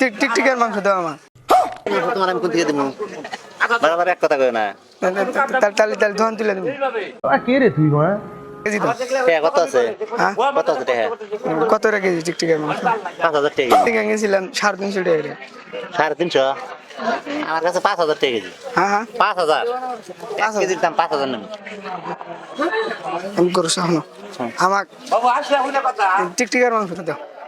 Tick tick টিকের মাংস দাও আমার। তোমার আমি কোন দিব বারবার এক কথা কই না। তাহলে তাহলে তাহলে ধোয়ান তুলে দেবো কে রে তুই মা? কেজি দাও কত আছে? হ্যাঁ? কত আছে টাকা কত টাকা কেজি টিক টিকের মাংস? পাঁচ হাজার টাকা কেজি। ঠিক গেছিলাম সাড়ে তিনশো টাকা করে। সাড়ে তিনশো? আমার কাছে পাঁচ হাজার টাকা কেজি। হ্যাঁ হ্যাঁ। পাঁচ হাজার? এক কেজির দাম পাঁচ হাজার নেব। আমি করো সামনে আমার টিক টিকের মাংস দাও।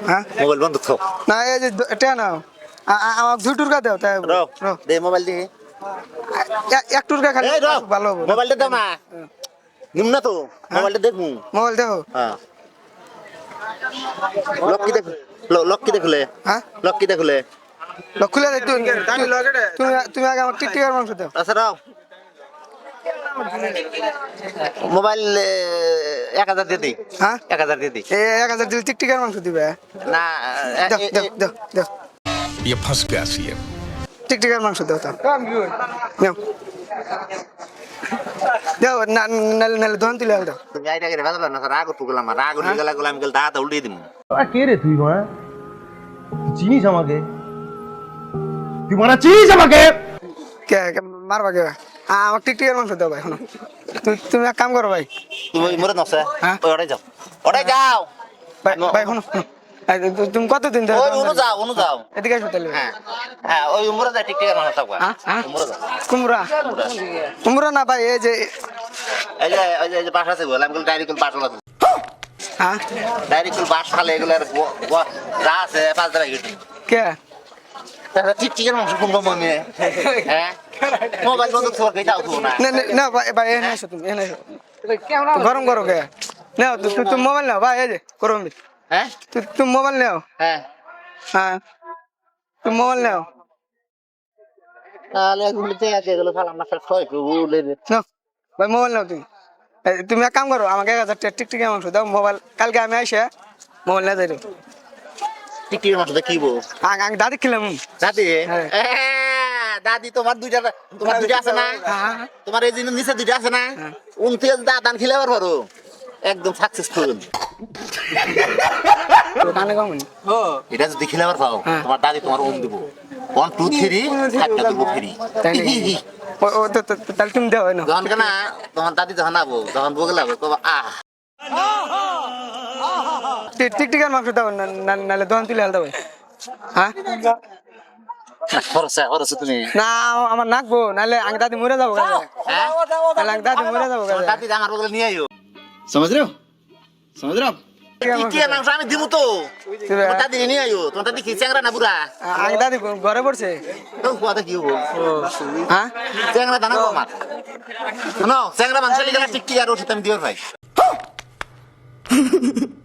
হ্যাঁ? মোবাইল বন্ধ থাক না এই যে এটা নাও। আ- আ- আমার দুই টুরকা দাও তাই রো রো। দে মোবাইল এ- এক টুরকা খালি এই রো ভালো হবে। মোবাইলটা দাও না নিম্ন তো মোবাইলটা দেখুন মোবাইল দেখো। হ্যাঁ। লক কি দেখো লক কি দেখলে? হ্যাঁ? লক কি দেখলে? লো, খুলে দে তুই তুমি তুমি আগে আমার টিক মাংস দাও। আচ্ছা রাও। মোবাইল এক হাজার দিয়ে দিই হ্যাঁ এক হাজার দিয়ে দিই এই এক হাজার দিলে টিক টিকের মাংস দিবে না এ- দাও এ- দাও এ- দাও দাও ये फंस गया सीएम টিক টিকের মাংস দাও তাও নাও দাও না নালে নালে ধন তুলে দাও তুমি আইটা করে বাজালো না রাগ উঠু গেলাম রাগ উঠে গেলা গেলাম গেল দাঁত উল্টিয়ে দিম কে রে তুই মা চিনিস আমাকে তুই মারা চিনিস আমাকে কে কে মারবা কে আ, আমার টিক টিকের মাংস দাও ভাই এখন। তুমি এক কাম করো ভাই। মরে নসে হ্যাঁ? ওটাই যাও। ওটাই যাও। ভাই ভাই শোনো তুমি কতদিন ধরে ওই অনু যাও অনু যাও। এদিকে আসো তাহলে। হ্যাঁ হ্যাঁ ওই উমরে ঠিক ঠিক মানুষ থাকবা হ্যাঁ? কুমড়া? কুমড়া। না ভাই এই যে এই যে এই যে- এই আছে বলে আমি ডাইরি কুল বাস আছে হ্যাঁ? ডাইরি কুল বাস খালে এগুলো যা আছে পাঁচ কেজি কে? মাংস মনে হ্যাঁ মোবাইল বন্ধ থাকবে এটা উঠবো না না না, না ভাই ভাই এখানে এসো তুমি এখানে এসো গরম করো কে নাও তু- তু- তুমি মোবাইল নাও ভাই এই যে করো আমি হ্যাঁ তু- তুমি মোবাইল নাও হ্যাঁ হ্যাঁ তুমি মোবাইল তাহলে আছে না ভাই মোবাইল নাও তুমি তুমি এক কাম করো আমাকে এক হাজার টাকা টিক মাংস দাও মোবাইল কালকে আমি আসে মোবাইল না যাই ঠিক মাংস দেখিব আমি দাদি খেলাম। দাদি হ্যাঁ। দাদি তোমার দুইটা তোমার দুইটা আছে না? হ্যাঁ তোমার এই জিনিস নিচে দুইটা আছে না? হ্যাঁ। উন থেকে দা দান খেলে আবার পারো। একদম সাকসেসফুল এটা যদি খেলে আবার পাও হ্যাঁ। তোমার দাদি তোমার উম দিব। ওয়ান টু থ্রি ফাইভটা দেবো ফ্রি। তাই নাকি? ও ও তো- তো- তো- তাহলে তুমি দাও না। যখন কেনা তখন দাদি যখন আবো তখন বগে লাগবে কবা আহ টিকটিকার মাংস দাও নালে দোকান তুলে হাল দাও হ্যাঁ? না আমার নাকবো নালে আং দাদি মরে যাব হ্যাঁ? আং দাদি মরে যাব দাদি আমার বগলে নিয়ে আইও। সমাজ রেও সমাজ রেও আমি দিমু তো। দাদি নিয়ে আইও। তোমার দাদি কি চ্যাংরা না বুড়া? আং দাদি ঘরে পড়ছে। কথা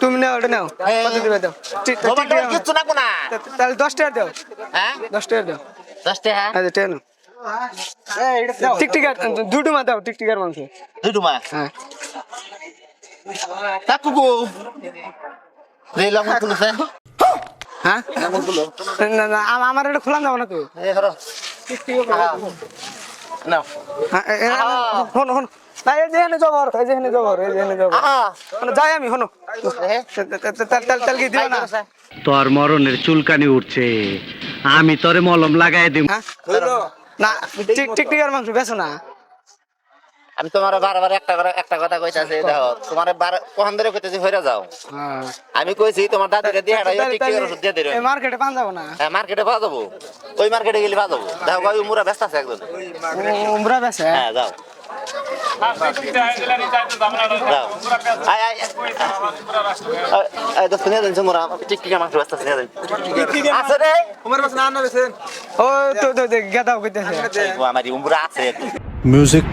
তুমি নাও ওটা নাও। হ্যাঁ। কত দিবে দাও? কিচ্ছু না কোনা। তাহলে দশ টাকা দাও। হ্যাঁ? দশ টাকা দাও। দশ টাকা? আচ্ছা টেন টিক টিকার দুটো মা দাও টিক টিকার মাংস। দুটো মা? হ্যাঁ। গো রে তুলছে হ্যাঁ। না না আমার এটা খোলাম যাব না তো এই ধরো। নাও। হ্যাঁ, এ- এ- শোনো শোনো। না এই যে এখানে জবর এই যে জবর এই যে এখানে জবর। আহা। যাই আমি শোনো এ তাল কি দিও না? তোর মরণের চুলকানি উঠছে। আমি তোরে মলম লাগাই দিব হ্যাঁ? না টিক টিক টিকার মাংস বেছো না। আমি তোমার বারবার একটা করে একটা কথা কইতাছি দেখো তোমার বার কখন ধরে কইতাছি হইরা যাও। আমি কইছি তোমার দাদিকে দিয়ে হারাই ঠিক ঠিক ওষুধ দিয়ে মার্কেটে পান যাব না? হ্যাঁ মার্কেটে পাওয়া যাব। ওই মার্কেটে গেলে পাওয়া যাব। দেখো ওই মুরা ব্যস্ত আছে একজন। উমরা বেছে হ্যাঁ যাও। দোস্ত নিয়ে দেন মোরা টিকা মাংস ব্যস্ত নিয়ে দেন আছে রে উমর বাস না না বেছেন ও তো তো গেদাও কইতেছে আমার উমরা আছে মিউজিক